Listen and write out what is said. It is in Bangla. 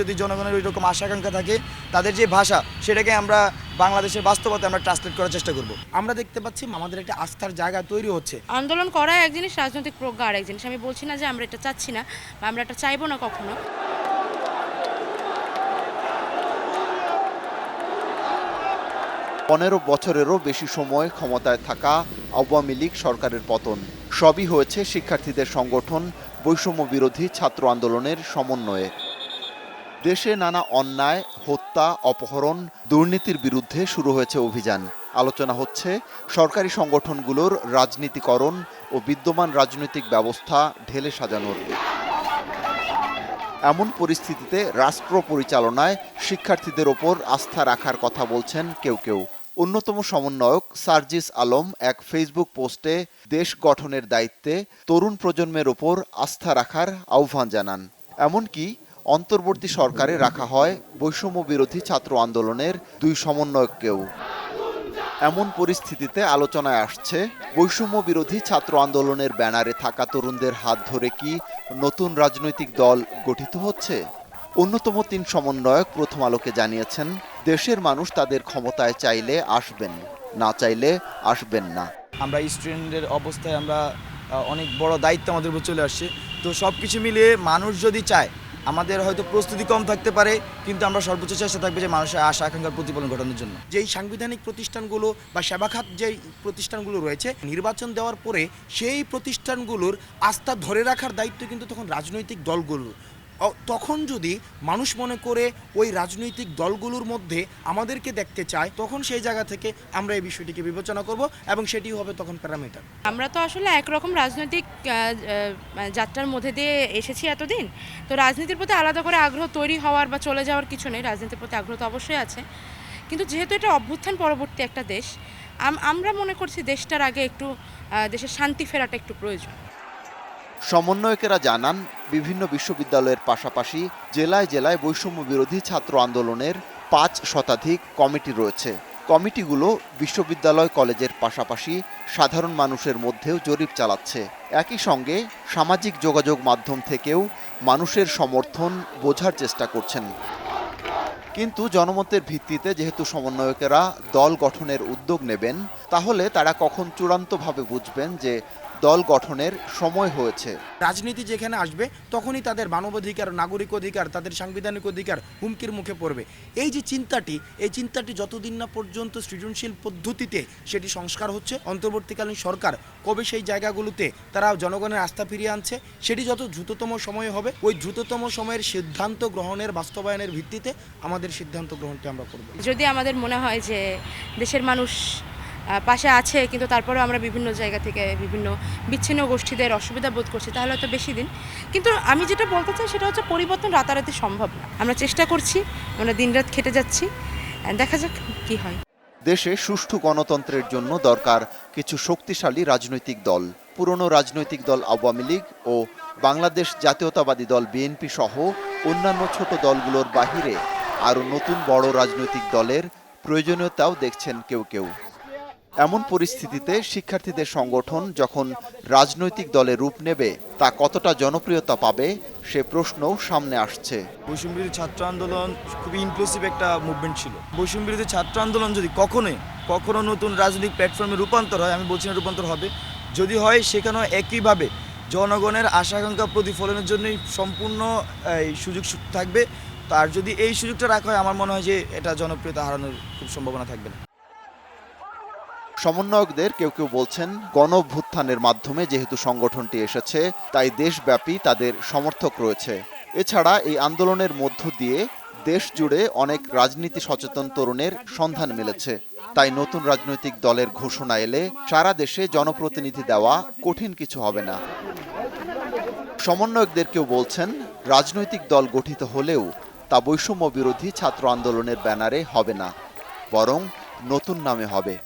যদি জনগণের ওই রকম আশা আকাঙ্ক্ষা থাকে তাদের যে ভাষা সেটাকে আমরা বাংলাদেশের বাস্তবতা আমরা ট্রান্সলেট করার চেষ্টা করব। আমরা দেখতে পাচ্ছি আমাদের একটা আস্থার জায়গা তৈরি হচ্ছে। আন্দোলন করা এক জিনিস রাজনৈতিক প্রজ্ঞা আর এক জিনিস। আমি বলছি না যে আমরা এটা চাচ্ছি না বা আমরা এটা চাইব না কখনো। পনেরো বছরেরও বেশি সময় ক্ষমতায় থাকা আওয়ামী লীগ সরকারের পতন। সবই হয়েছে শিক্ষার্থীদের সংগঠন বৈষম্য বিরোধী ছাত্র আন্দোলনের সমন্বয়ে। দেশে নানা অন্যায়, হত্যা, অপহরণ, দুর্নীতির বিরুদ্ধে শুরু হয়েছে অভিযান। আলোচনা হচ্ছে সরকারি সংগঠনগুলোর রাজনীতিকরণ ও বিদ্যমান রাজনৈতিক ব্যবস্থা ঢেলে সাজানোর। এমন পরিস্থিতিতে রাষ্ট্র পরিচালনায় শিক্ষার্থীদের ওপর আস্থা রাখার কথা বলছেন কেউ কেউ। অন্যতম সমন্বয়ক সার্জিস আলম এক ফেসবুক পোস্টে দেশ গঠনের দায়িত্বে তরুণ প্রজন্মের ওপর আস্থা রাখার আহ্বান জানান। এমনকি অন্তর্বর্তী সরকারে রাখা হয় বৈষম্য বিরোধী ছাত্র আন্দোলনের দুই সমন্বয়ককেও। এমন পরিস্থিতিতে আলোচনায় আসছে বৈষম্য বিরোধী ছাত্র আন্দোলনের ব্যানারে থাকা তরুণদের হাত ধরে কি নতুন রাজনৈতিক দল গঠিত হচ্ছে? অন্যতম তিন সমন্বয়ক প্রথম আলোকে জানিয়েছেন, দেশের মানুষ তাদের ক্ষমতায় চাইলে আসবেন, না চাইলে আসবেন না। আমরা স্টুডেন্টের অবস্থায় আমরা অনেক বড় দায়িত্ব আমাদের উপর চলে আসছে। তো সব কিছু মিলিয়ে মানুষ যদি চায় আমাদের হয়তো প্রস্তুতি কম থাকতে পারে, কিন্তু আমরা সর্বোচ্চ চেষ্টা থাকবে যে মানুষের আশা, আকাঙ্ক্ষার প্রতিফলন ঘটানোর জন্য। যেই সাংবিধানিক প্রতিষ্ঠানগুলো বা সেবাখাত যেই প্রতিষ্ঠানগুলো রয়েছে, নির্বাচন দেওয়ার পরে সেই প্রতিষ্ঠানগুলোর আস্থা ধরে রাখার দায়িত্ব কিন্তু তখন রাজনৈতিক দলগুলোর তখন যদি মানুষ মনে করে ওই রাজনৈতিক দলগুলোর মধ্যে আমাদেরকে দেখতে চায় তখন সেই জায়গা থেকে আমরা এই বিষয়টিকে বিবেচনা করব এবং সেটি হবে তখন প্যারামিটার। আমরা তো আসলে একরকম রাজনৈতিক আহ, যাত্রার মধ্যে দিয়ে এসেছি এতদিন। তো রাজনীতির প্রতি আলাদা করে আগ্রহ তৈরি হওয়ার বা চলে যাওয়ার কিছু নেই রাজনীতির প্রতি আগ্রহ তো অবশ্যই আছে। কিন্তু যেহেতু এটা অভ্যুত্থান পরবর্তী একটা দেশ আম- আমরা মনে করছি দেশটার আগে একটু দেশের শান্তি ফেরাটা একটু প্রয়োজন। সমন্বয়কেরা জানান, বিভিন্ন বিশ্ববিদ্যালয়ের পাশাপাশি জেলায় জেলায় বৈষম্য বিরোধী ছাত্র আন্দোলনের পাঁচ শতাধিক কমিটি রয়েছে। কমিটিগুলো বিশ্ববিদ্যালয় কলেজের পাশাপাশি সাধারণ মানুষের মধ্যেও জরিপ চালাচ্ছে। একই সঙ্গে সামাজিক যোগাযোগ মাধ্যম থেকেও মানুষের সমর্থন বোঝার চেষ্টা করছেন। কিন্তু জনমতের ভিত্তিতে যেহেতু সমন্বয়কেরা দল গঠনের উদ্যোগ নেবেন, তাহলে তারা কখন চূড়ান্তভাবে বুঝবেন যে দল গঠনের সময় হয়েছে। রাজনীতি যেখানে আসবে তখনই তাদের মানবাধিকার নাগরিক অধিকার তাদের সাংবিধানিক অধিকার হুমকির মুখে পড়বে। এই যে চিন্তাটি এই চিন্তাটি যতদিন না পর্যন্ত সৃজনশীল পদ্ধতিতে সেটি সংস্কার হচ্ছে অন্তর্বর্তীকালীন সরকার কবে সেই জায়গাগুলোতে তারা জনগণের আস্থা ফিরিয়ে আনছে সেটি যত দ্রুততম সময়ে হবে ওই দ্রুততম সময়ের সিদ্ধান্ত গ্রহণের বাস্তবায়নের ভিত্তিতে আমাদের সিদ্ধান্ত গ্রহণটি আমরা করব। যদি আমাদের মনে হয় যে দেশের মানুষ পাশে আছে, কিন্তু তারপরেও আমরা বিভিন্ন জায়গা থেকে বিভিন্ন বিচ্ছিন্ন গোষ্ঠীদের অসুবিধা বোধ করছি, তাহলে হয়তো বেশি দিন। কিন্তু আমি যেটা বলতে চাই সেটা হচ্ছে পরিবর্তন রাতারাতি সম্ভব না। আমরা চেষ্টা করছি, আমরা দিনরাত খেটে যাচ্ছি দেখা যাক কি হয়। দেশে সুষ্ঠু গণতন্ত্রের জন্য দরকার কিছু শক্তিশালী রাজনৈতিক দল। পুরনো রাজনৈতিক দল আওয়ামী লীগ ও বাংলাদেশ জাতীয়তাবাদী দল বিএনপি সহ অন্যান্য ছোট দলগুলোর বাহিরে আরও নতুন বড় রাজনৈতিক দলের প্রয়োজনীয়তাও দেখছেন কেউ কেউ। এমন পরিস্থিতিতে শিক্ষার্থীদের সংগঠন যখন রাজনৈতিক দলে রূপ নেবে, তা কতটা জনপ্রিয়তা পাবে, সে প্রশ্নও সামনে আসছে। বৈষম্য ছাত্র আন্দোলন খুবই ইনক্লুসিভ একটা মুভমেন্ট ছিল। বৈষম্য ছাত্র আন্দোলন যদি কখনোই, কখনো নতুন রাজনৈতিক প্ল্যাটফর্মে রূপান্তর হয়, আমি বলছি না রূপান্তর হবে, যদি হয় সেখানেও একইভাবে জনগণের আশা আকাঙ্ক্ষা প্রতিফলনের জন্যই সম্পূর্ণ সুযোগ থাকবে। তার যদি এই সুযোগটা রাখা হয়, আমার মনে হয় যে এটা জনপ্রিয়তা হারানোর খুব সম্ভাবনা থাকবে না। সমন্বয়কদের কেউ কেউ বলছেন গণভ্যুত্থানের মাধ্যমে যেহেতু সংগঠনটি এসেছে, তাই দেশব্যাপী তাদের সমর্থক রয়েছে। এছাড়া এই আন্দোলনের মধ্য দিয়ে দেশ জুড়ে অনেক রাজনীতি সচেতন তরুণের সন্ধান মিলেছে। তাই নতুন রাজনৈতিক দলের ঘোষণা এলে সারা দেশে জনপ্রতিনিধি দেওয়া কঠিন কিছু হবে না। সমন্বয়কদের কেউ বলছেন, রাজনৈতিক দল গঠিত হলেও তা বৈষম্য বিরোধী ছাত্র আন্দোলনের ব্যানারে হবে না, বরং নতুন নামে হবে।